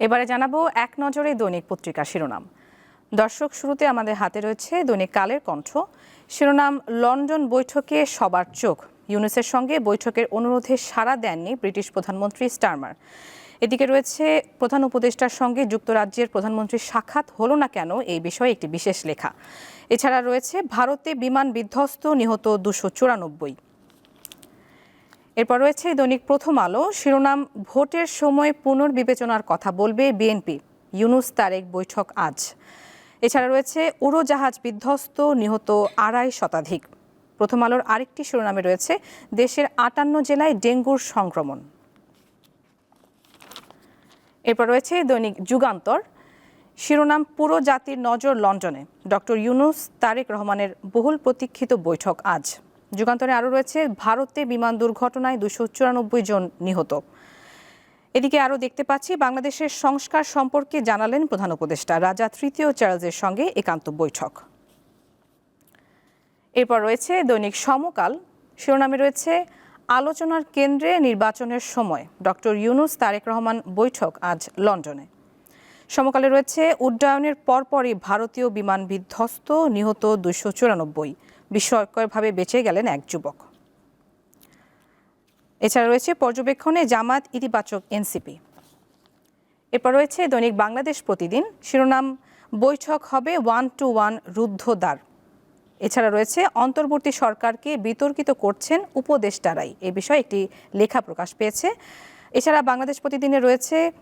এবারে জানাব এক নজরে দৈনিক পত্রিকা শিরোনাম। দর্শক শুরুতে আমাদের হাতে রয়েছে দৈনিক কালের কণ্ঠ। শিরোনাম, লন্ডন বৈঠকে সবার চোখ। ইউনুসের সঙ্গে বৈঠকের অনুরোধে সাড়া দেননি ব্রিটিশ প্রধানমন্ত্রী স্টারমার। এদিকে রয়েছে, প্রধান উপদেষ্টার সঙ্গে যুক্তরাজ্যের প্রধানমন্ত্রীর সাক্ষাৎ হলো না কেন এই বিষয়ে একটি বিশেষ লেখা। এছাড়া রয়েছে, ভারতে বিমান বিধ্বস্ত নিহত দুশো চুরানব্বই। এরপর রয়েছে দৈনিক প্রথম আলো। শিরোনাম, ভোটের সময় পুনর্বিবেচনার কথা বলবে বিএনপি। ইউনুস তারেক বৈঠক আজ। এছাড়া রয়েছে উড়োজাহাজ বিধ্বস্ত, নিহত আড়াই শতাধিক। প্রথম আলোর আরেকটি শিরোনামে রয়েছে দেশের আটান্ন জেলায় ডেঙ্গুর সংক্রমণ। এরপর রয়েছে দৈনিক যুগান্তর। শিরোনাম, পুরো জাতির নজর লন্ডনে। ডক্টর ইউনুস, তারেক রহমানের বহুল প্রতীক্ষিত বৈঠক আজ। যুগান্তরে আরও রয়েছে ভারতে বিমান দুর্ঘটনায় দুশো চুরানব্বই জন নিহত। এদিকে আরও দেখতে পাচ্ছি, বাংলাদেশের সংস্কার সম্পর্কে জানালেন প্রধান উপদেষ্টা। রাজা তৃতীয় চার্লসের সঙ্গে একান্ত বৈঠক। এরপর রয়েছে দৈনিক সমকাল। শিরোনামে রয়েছে, আলোচনার কেন্দ্রে নির্বাচনের সময়। ডক্টর ইউনুস তারেক রহমান বৈঠক আজ লন্ডনে। সমকালে রয়েছে, উড্ডয়নের পরপরই ভারতীয় বিমান বিধ্বস্ত, নিহত দুশো চুরানব্বই। বিস্ময়করভাবে বেঁচে গেলেন এক যুবক। এছাড়া রয়েছে পর্যবেক্ষণে জামাত ইতিবাচক এনসিপি। এরপর রয়েছে দৈনিক বাংলাদেশ প্রতিদিন। শিরোনাম, বৈঠক হবে ওয়ান টু ওয়ান রুদ্ধদ্বার। এছাড়া রয়েছে, অন্তর্বর্তী সরকারকে বিতর্কিত করছেন উপদেষ্টারাই। এ বিষয়ে একটি লেখা প্রকাশ পেয়েছে। এছাড়া বাংলাদেশ প্রতিদিনে রয়েছে,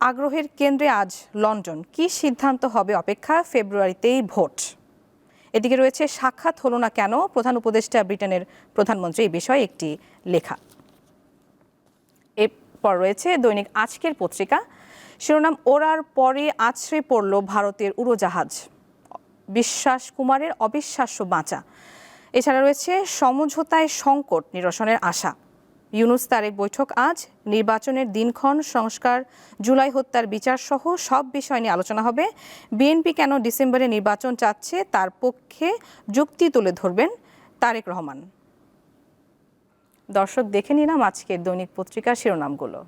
আগ্রহের কেন্দ্রে আজ লন্ডন। কি সিদ্ধান্ত হবে অপেক্ষা? ফেব্রুয়ারিতেই ভোট। এদিকে রয়েছে, সাক্ষাৎ হলো না কেন? প্রধান উপদেষ্টা ব্রিটেনের প্রধানমন্ত্রী এই বিষয়ে একটি লেখা। এরপর রয়েছে, দৈনিক আজকের পত্রিকা। শিরোনাম, ওরার পরে আছড়ে পড়ল ভারতের উড়োজাহাজ। বিশ্বাস কুমারের অবিশ্বাস্য বাঁচা। এছাড়া রয়েছে, সমঝোতায় সংকট নিরসনের আশা। ইউনুস তারেক বৈঠক আজ, নির্বাচনের দিনক্ষণ, সংস্কার, জুলাই হত্যার বিচার সহ সব বিষয় নিয়ে আলোচনা হবে। বিএনপি কেন ডিসেম্বরে নির্বাচন চাচ্ছে তার পক্ষে যুক্তি তুলে ধরবেন তারেক রহমান। দর্শক দেখে নিলাম আজকের দৈনিক পত্রিকার শিরোনামগুলো।